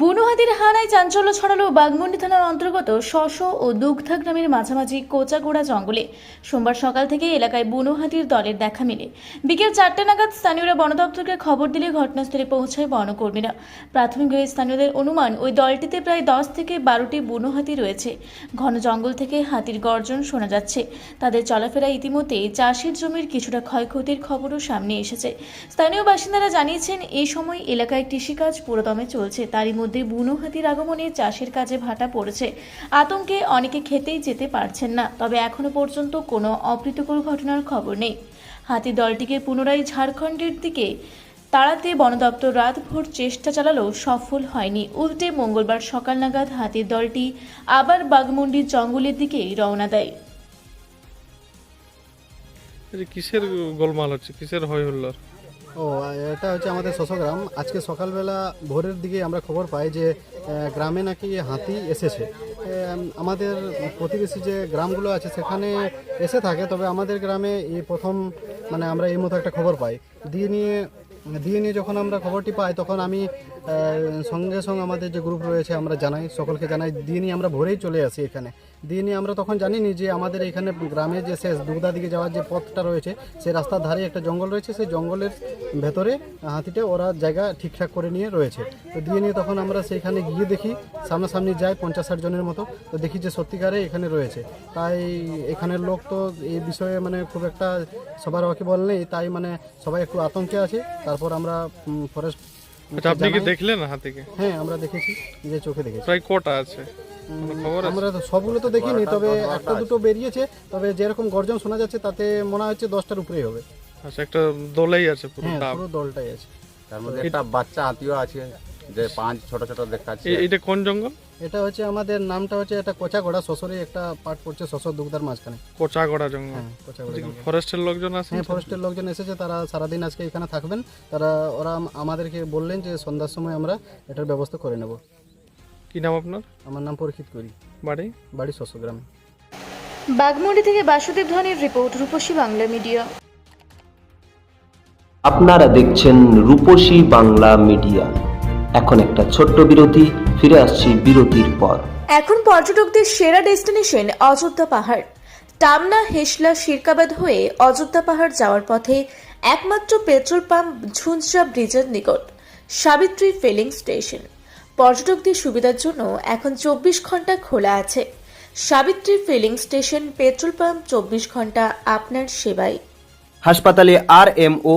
বুনো হাতির হানায় চাঞ্চল্য ছড়ালো বাগমুন্ডি থানার অন্তর্গত শশ ও দুগ্ধা গ্রামের মাঝামাঝি কোচাগোড়া জঙ্গলে। সোমবার সকাল থেকে এলাকায় বুনো হাতির দলের দেখা মেলে। বিকেল চারটে নাগাদ স্থানীয়রা বন দপ্তরকে খবর দিলে ঘটনাস্থলে পৌঁছায় বনকর্মীরা। প্রাথমিকভাবে স্থানীয়দের অনুমান, ওই দলটিতে প্রায় দশ থেকে বারোটি বুনো হাতি রয়েছে। ঘন জঙ্গল থেকে হাতির গর্জন শোনা যাচ্ছে। তাদের চলাফেরা ইতিমধ্যেই চাষের জমির কিছুটা ক্ষয়ক্ষতির খবরও সামনে এসেছে। স্থানীয় বাসিন্দারা জানিয়েছেন এই সময় এলাকায় কৃষিকাজ পুরোদমে চলছে। তারই মধ্যে বুনো হাতির আগমনে চাষের কাজে ভাটা পড়েছে। আতঙ্কে অনেকে খেতেই যেতে পারছেন না, তবে এখনও পর্যন্ত কোনো অপ্রীতকর ঘটনার খবর নেই। হাতি দলটিকে পুনরায় ঝাড়খণ্ডের দিকে তাড়াতে বন দপ্তর রাতভর চেষ্টা চালালেও সফল হয়নি। উল্টে মঙ্গলবার সকাল নাগাদ হাতির দলটি আবার বাগমুন্ডির জঙ্গলের দিকেই রওনা দেয়। কিসের গোলমাল হচ্ছে? কিসের হয় হুল্লোর ও, এটা হচ্ছে আমাদের শশগ্রাম আজকে সকালবেলা ভোরের দিকে আমরা খবর পাই যে গ্রামে নাকি হাতি এসেছে। আমাদের প্রতিবেশী যে গ্রামগুলো আছে সেখানে এসে থাকে, তবে আমাদের গ্রামে এই প্রথম মানে আমরা এই মতো একটা খবর পাই। দিয়ে নিয়ে দিয়ে নিয়ে যখন আমরা খবরটি পাই, তখন আমি সঙ্গে সঙ্গে আমাদের যে গ্রুপ রয়েছে, আমরা জানাই, সকলকে জানাই দিয়ে নিয়ে আমরা ভোরেই চলে আসি এখানে। দিয়ে নিয়ে আমরা তখন জানিনি যে আমাদের এখানে গ্রামে যে শেষ দুগদা দিকে যাওয়ার যে পথটা রয়েছে সেই রাস্তার ধারে একটা জঙ্গল রয়েছে, সেই জঙ্গলের ভেতরে হাতিটা ওরা জায়গা ঠিকঠাক করে নিয়ে রয়েছে। তো দিয়ে নিয়ে তখন আমরা সেইখানে গিয়ে দেখি, সামনাসামনি যাই পঞ্চাশ ষাট জনের মতো, তো দেখি যে সত্যিকারে এখানে রয়েছে। তাই এখানের লোক তো এই বিষয়ে মানে খুব একটা সবার ওয়াকিবল নেই, তাই মানে সবাই একটু আতঙ্কে আছে। তারপর আমরা ফরেস্ট আচ্ছা আপনি কি দেখলেন হাতিকে হ্যাঁ আমরা দেখেছি নিজের চোখে দেখেছি। প্রায় কটা আছে? খবর আমরা তো সবগুলো তো দেখিনি তবে একটা দুটো বেরিয়েছে তবে যেরকম গর্জন শোনা যাচ্ছে তাতে মনে হচ্ছে দশটার উপরেই হবে। আচ্ছা একটা দলেই আছে হ্যাঁ পুরো দলটাই আছে। তার মধ্যে একটা বাচ্চা হাতিও আছে। যে পাঁচ ছোট ছোট দেখাচ্ছে। এটা কোন জঙ্গল? এটা হচ্ছে আমাদের নামটা হচ্ছে এটা কোচাগড়া শ্বশুরে একটা পার্ট পড়ছে শ্বশুর দুগদার মাঝখানে। কোচাগড়া জঙ্গল। হ্যাঁ কোচাগড়া ফরেস্টের লোকজন আছে? হ্যাঁ ফরেস্টের লোকজন এসেছে তারা সারাদিন আজকে এখানে থাকবেন। তারা ওরা আমাদেরকে বললেন যে সন্ধ্যার সময় আমরা এটার ব্যবস্থা করে নেব। কি নাম আপনার? আমার নাম পরীক্ষিত করি। বাড়ি? বাড়ি শ্বশুরগ্রামে বাগমুন্ডি থেকে বাসুদেব ধনের রিপোর্ট রূপসী বাংলা মিডিয়া। আপনারা দেখছেন রূপসী বাংলা মিডিয়া। এখন একটা ছোট্ট বিরতি ফিরে আসছি বিরতির পর। এখন পর্যটকদের সেরা ডেস্টিনেশন অযোধ্যা পাহাড়। টামনা হেসলা শিরকাবাদ হয়ে অযোধ্যা পাহাড় যাওয়ার পথে একমাত্র পেট্রোল পাম্প ঝুনঝা ব্রিজের নিকট সাবিত্রী ফিলিং স্টেশন। পর্যটকদের সুবিধার জন্য এখন চব্বিশ ঘণ্টা খোলা আছে। Savitri filling station petrol pump চব্বিশ ঘণ্টা আপনার সেবায়। হাসপাতালে R M O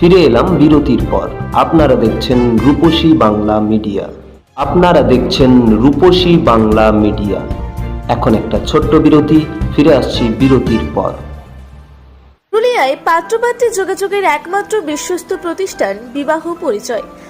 ফিরে এলাম বিরতির পর। আপনারা দেখছেন রূপসী বাংলা মিডিয়া। আপনারা দেখছেন রূপসী বাংলা মিডিয়া। এখন একটা ছোট্ট বিরতি, ফিরে আসছি বিরতির পর। পুরুলিয়ায় পাত্রপাত্রী যোগাযোগের একমাত্র বিশ্বস্ত প্রতিষ্ঠান বিবাহ পরিচয়।